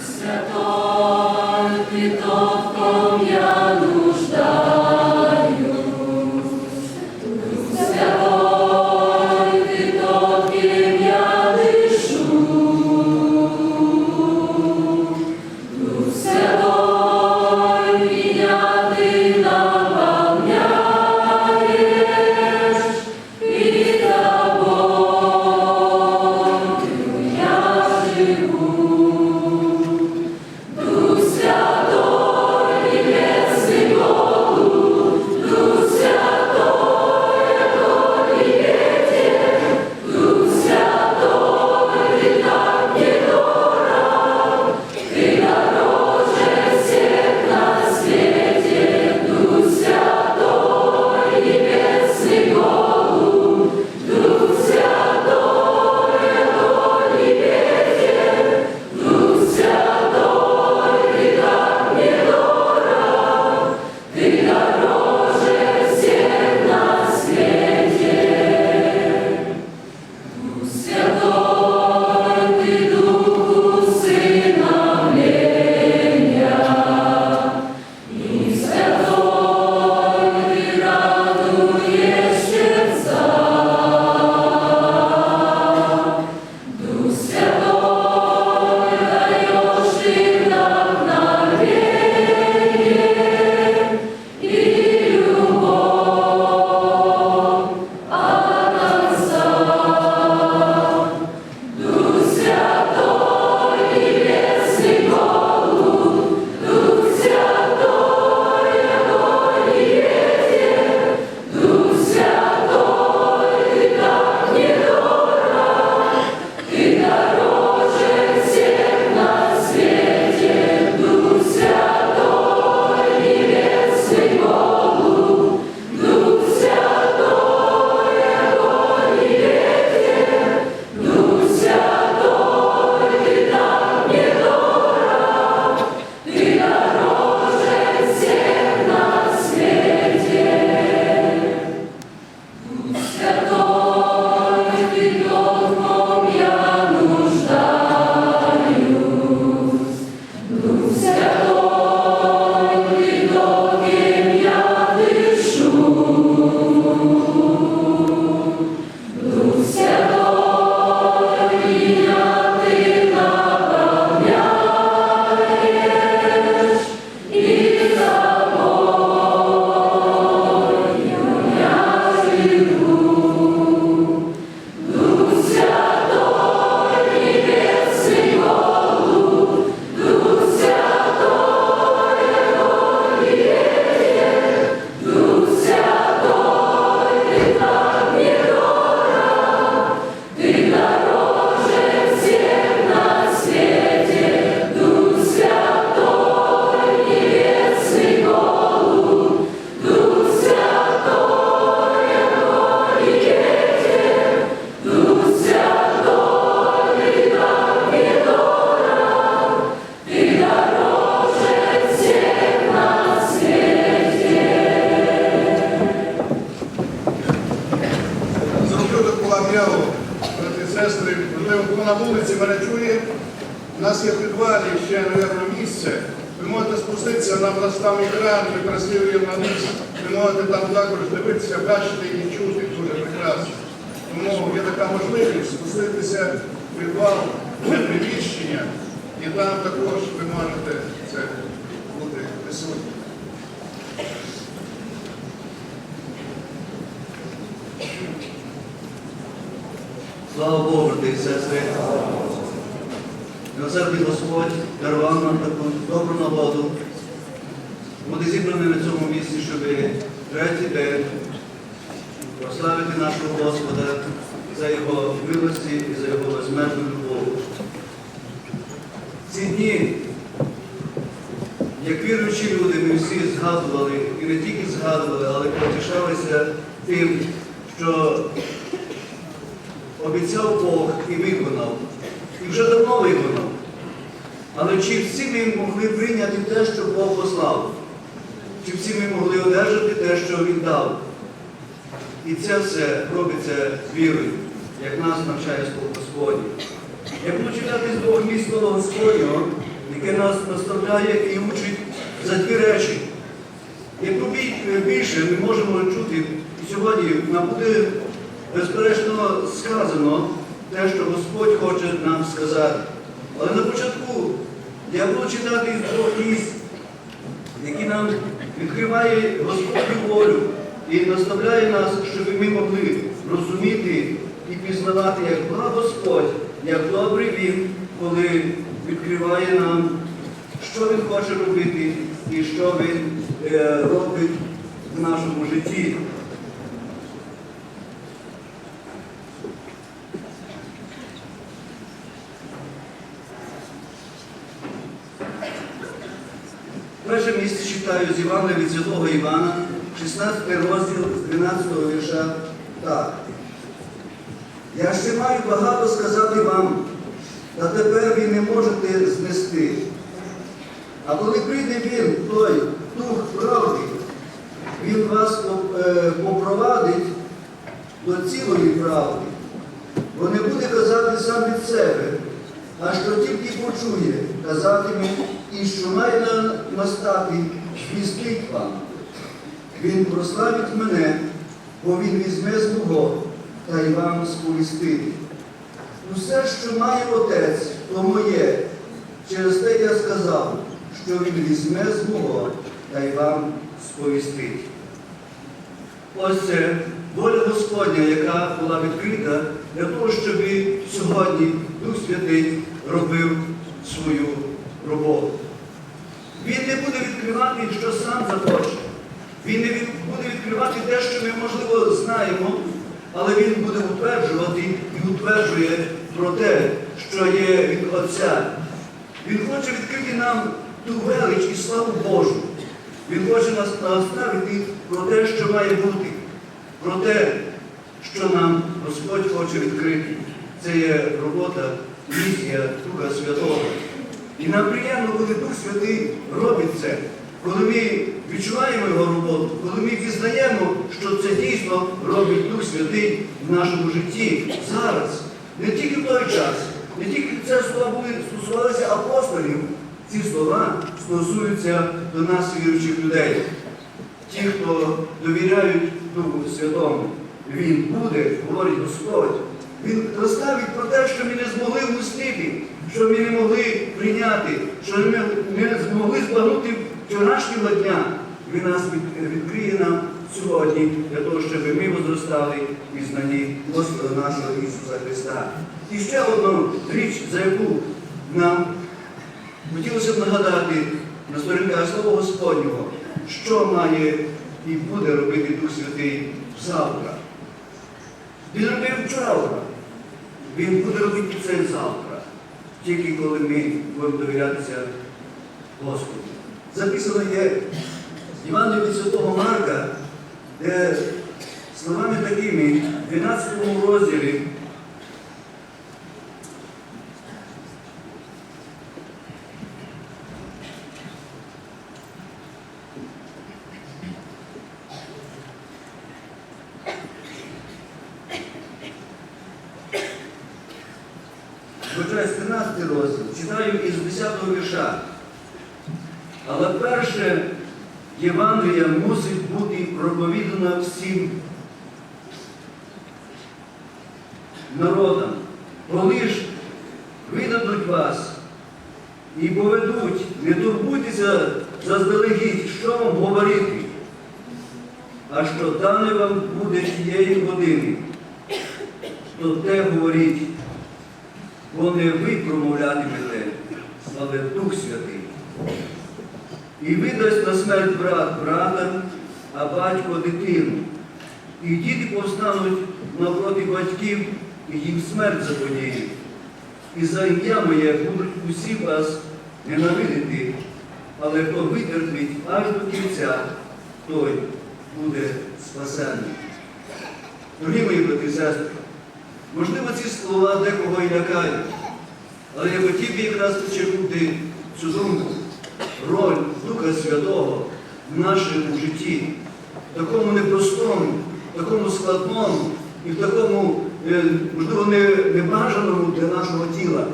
Святой, Ти У нас там екран і просив на низ. Ви можете там також дивитися, бачити і чути дуже прекрасно. Тому є така можливість спуститися в підвал приміщення, і там також ви можете це бути присутні. Слава Богу, брати і сестри. Милосердний Господь дарував нам таку добру нагоду бути зібрані на цьому місці, щоб третій день прославити нашого Господа за його милості і за його безмежну любов. Ці дні, як віруючі люди, ми всі згадували і не тільки згадували, але потішалися тим, що обіцяв Бог і виконав. І вже давно виконав. Але чи всі ми могли прийняти те, що Бог послав? і всі ми могли одержати те, що він дав. І це все робиться вірою, як нас навчає Слово Господнє. Я буду читати з двох місць Слова Господнього, яке нас наставляє і учить за дві речі. Яку більше ми можемо чути, і сьогодні нам буде безперечно сказано те, що Господь хоче нам сказати. Але на початку я буду читати з двох місць які нам відкриває Господню волю і наставляє нас, щоб ми могли розуміти і пізнавати, як благ Господь, як добрий Він, коли відкриває нам, що Він хоче робити і що Він е, робить в нашому житті. Перше місце читаю з Івана від Святого Івана, 16 розділ з 12 вірша. Так. Я ще маю багато сказати вам, та тепер ви не можете знести. А коли прийде він, той дух правди, він вас е, попровадить до цілої правди, бо не буде казати сам від себе, а що тільки почує, казатиме, і що має на- настати, звістить вам. Він прославить мене, бо він візьме з мого та й вам сповістить. Усе, що має отець, то моє. Через те я сказав, що він візьме з мого та й вам сповістить. Ось це воля Господня, яка була відкрита для того, щоб сьогодні Дух Святий робив свою роботу. Відкривати, що сам захоче. Він не буде відкривати те, що ми, можливо, знаємо, але він буде утверджувати і утверджує про те, що є від Отця. Він хоче відкрити нам ту велич і славу Божу. Він хоче нас наставити про те, що має бути, про те, що нам Господь хоче відкрити. Це є робота, місія Духа Святого. І нам приємно, коли Дух Святий робить це, коли ми відчуваємо його роботу, коли ми пізнаємо, що це дійсно робить Дух Святий в нашому житті зараз. Не тільки в той час, не тільки це слова стосувалися апостолів. Ці слова стосуються до нас, віруючих людей. Ті, хто довіряють Духу Святому, Він буде, говорить Господь. Він розставить про те, що ми не змогли вмістити, що ми не могли прийняти, що ми не змогли збагнути вчорашнього дня. Він нас відкриє нам сьогодні для того, щоб ми возростали в знанні Господа нашого Ісуса Христа. І ще одну річ, за яку нам хотілося б нагадати на сторінках Слова Господнього, що має і буде робити Дух Святий завтра. Він робив вчора. Він буде робити це завтра, тільки коли ми будемо довірятися Господу. Записано є Івана від Святого Марка, де словами такими в 12 розділі Хоча 13 розділ, читаю із 10 вірша. Але перше Євангелія мусить бути проповідана всім народам. Коли ж видадуть вас і поведуть, не турбуйтеся заздалегідь, що вам говорити, а що дане вам буде тієї години, то те говоріть бо не ви промовлятимете, але Дух Святий. І видасть на смерть брат брата, а батько дитину. І діти повстануть навпроти батьків, і їм смерть заподіють. І за ім'я моє будуть усі вас ненавидити, але хто витерпить аж до кінця, той буде спасений. Дорогі мої брати і сестри, Можливо, ці слова декого і лякають, але я хотів би якраз почерпнути цю думку, роль Духа Святого в нашому житті, в такому непростому, в такому складному і в такому, е, можливо, небажаному для нашого тіла.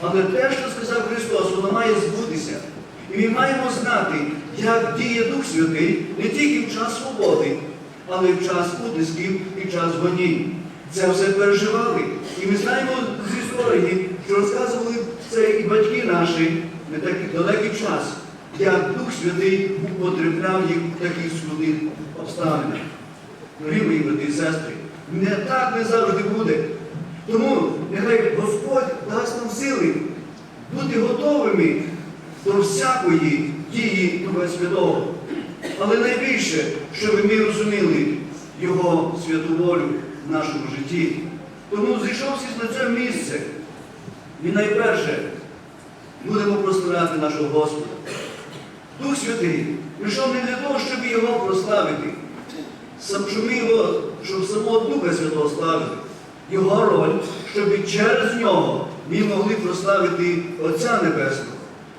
Але те, що сказав Христос, воно має збутися. І ми маємо знати, як діє Дух Святий не тільки в час свободи, але й в час утисків і в час гонінь. Це все переживали. І ми знаємо з історії, що розказували це і батьки наші не такий далекий час, як Дух Святий потрапляв їх в таких складних обставинах. Дорогі мої брати і сестри, не так не завжди буде. Тому нехай Господь дасть нам сили бути готовими до всякої дії Духа Святого. Але найбільше, щоб ми розуміли Його святу волю в нашому житті. Тому зійшовшись на це місце, ми найперше будемо прославляти нашого Господа. Дух Святий прийшов не для того, щоб його прославити, щоб, ми його, щоб самого Духа Святого славити. Його роль, щоб через нього ми могли прославити Отця Небесного,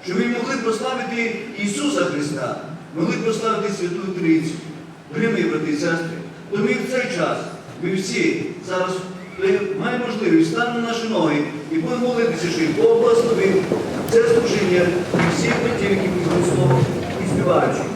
щоб ми могли прославити Ісуса Христа, могли прославити Святу Трійцю. Дорогі брати і сестри, тому і в цей час ми всі зараз маємо можливість на наші ноги і будемо молитися, що Бог благословив це служіння всіх батьків, які будуть і співаючи.